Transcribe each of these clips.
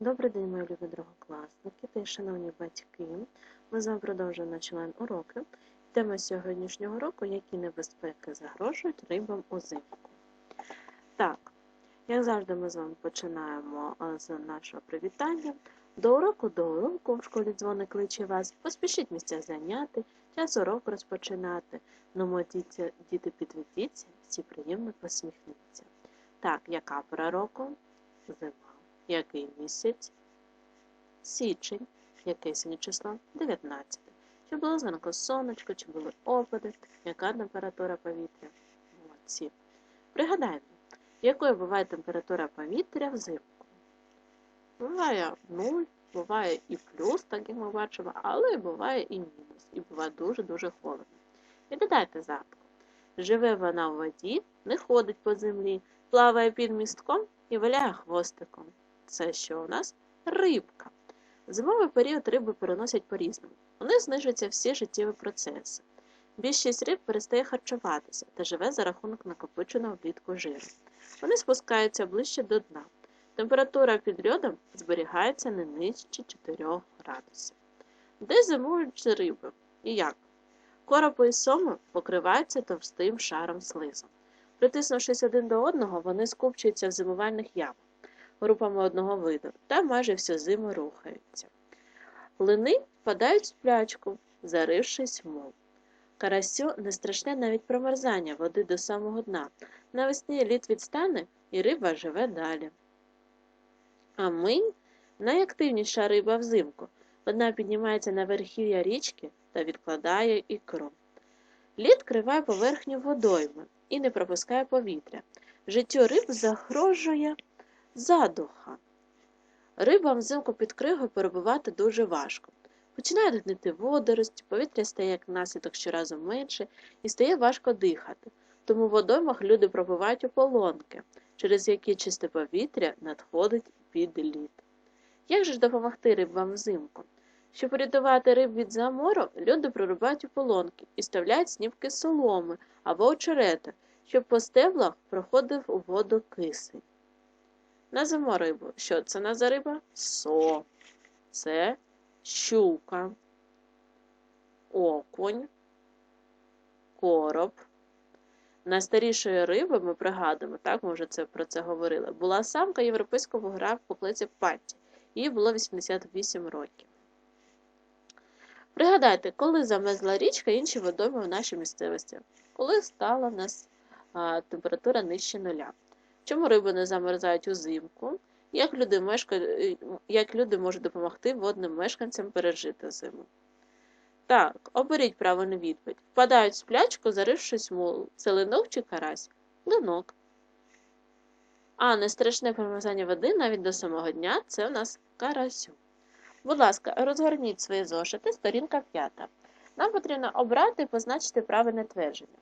Добрий день, мої любі другокласники та шановні батьки. Ми з вами продовжуємо наші онлайн-уроки. Тема сьогоднішнього року які небезпеки загрожують рибам узимку. Так, як завжди, ми з вами починаємо з нашого привітання. До уроку, до уроку в школі дзвоник кличе вас. Поспішіть місця зайняти, час уроку розпочинати. Ну, діти, діти підведіться, всі приємно посміхніться. Так, яка пора року? Зима. Який місяць? Січень. Яке сьогодні число? 19. Чи було зранку сонечко, чи були опади? Яка температура повітря? Молодці. Пригадаємо, якою буває температура повітря взимку? Буває 0, буває і плюс, так як ми бачимо, але буває і мінус, і буває дуже-дуже холодно. І додайте загадку. Живе вона в воді, не ходить по землі, плаває під містком і виляє хвостиком. Це що у нас? Рибка. Зимовий період риби переносять по-різному. У них знижуються всі життєві процеси. Більшість риб перестає харчуватися та живе за рахунок накопиченого влітку жиру. Вони спускаються ближче до дна. Температура під льодом зберігається не нижче 4 градусів. Де зимують риби? І як? Коропи і соми покриваються товстим шаром слизу. Притиснувшись один до одного, вони скупчуються в зимувальних ямах групами одного виду та майже всю зиму рухаються. Лини впадають в сплячку, зарившись в мул. Карасю не страшне навіть промерзання води до самого дна. Навесні лід відстане і риба живе далі. А минь найактивніша риба взимку. Вона піднімається на верхів'я річки та відкладає ікру. Лід криває поверхню водойми і не пропускає повітря. Життю риб загрожує задуха. Рибам взимку під кригою перебувати дуже важко. Починають гнити водорості, повітря стає як наслідок щоразу менше і стає важко дихати. Тому в водоймах люди пробивають ополонки, через які чисте повітря надходить під лід. Як же ж допомогти рибам взимку? Щоб порятувати риб від замору, люди прорубають ополонки і ставляють сніпки соломи або очерети, щоб по стеблах проходив у воду кисень. Назимо рибу. Що це на за риба? Со. Це щука, окунь, короб. Найстарішої риби, ми пригадуємо, так, ми вже це, про це говорили, була самка європейського гра в поклиці Патті. Їй було 88 років. Пригадайте, коли замезла річка інші водойми в нашій місцевості, коли стала в нас а, температура нижче нуля. Чому риби не замерзають узимку? Як люди, мешкають, як люди можуть допомогти водним мешканцям пережити зиму? Так, оберіть правильну відповідь. Впадають в сплячку, зарившись мул. Це линок чи карась? Линок. А не страшне промерзання води навіть до самого дня це у нас карасю. Будь ласка, розгорніть свої зошити, сторінка 5. Нам потрібно обрати і позначити правильне твердження.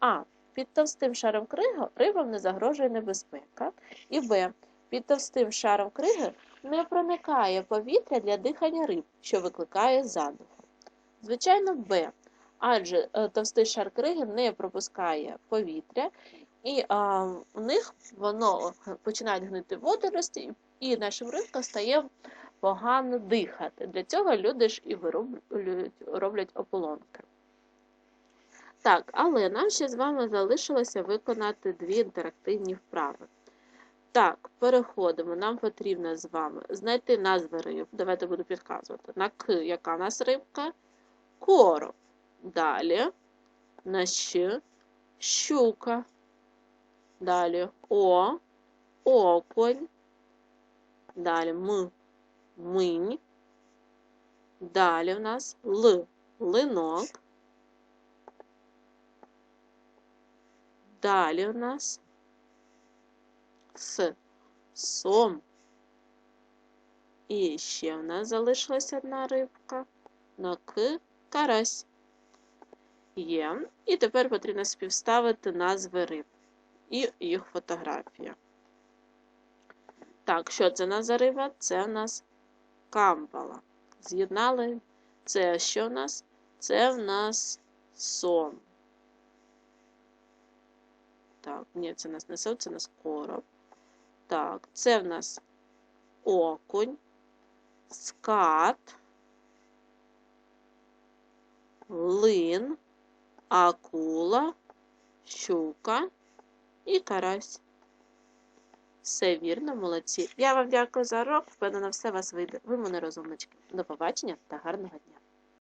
А. Під товстим шаром рибам не загрожує небезпека. І Б. Під товстим шаром криги не проникає повітря для дихання риб, що викликає задуху. Звичайно, Б. Адже е, товстий шар криги не пропускає повітря, і а, у них воно починають гнити водорості, і нашим рибкам стає погано дихати. Для цього люди ж і вироблюють, роблять ополонки. Так, але нам ще з вами залишилося виконати дві інтерактивні вправи. Так, переходимо. Нам потрібно з вами знайти назви риб. Давайте буду підказувати. На К, яка у нас рибка? Короб. Далі на Щ щука. Далі О, оконь. Далі М, минь. Далі в нас Л, линок. Далі у нас С сом. І ще в нас залишилась одна рибка. На К карась. Є. І тепер потрібно співставити назви риб і їх фотографія. Так, що це на за риба? Це у нас камбала. З'єднали. Це що в нас? Це в нас сом. Так, ні, це нас не сов, це нас короб. Так, це в нас окунь, скат, лин, акула, щука і карась. Все вірно, молодці. Я вам дякую за урок. Впевнена, все вас вийде. Ви мене розумнички. До побачення та гарного дня.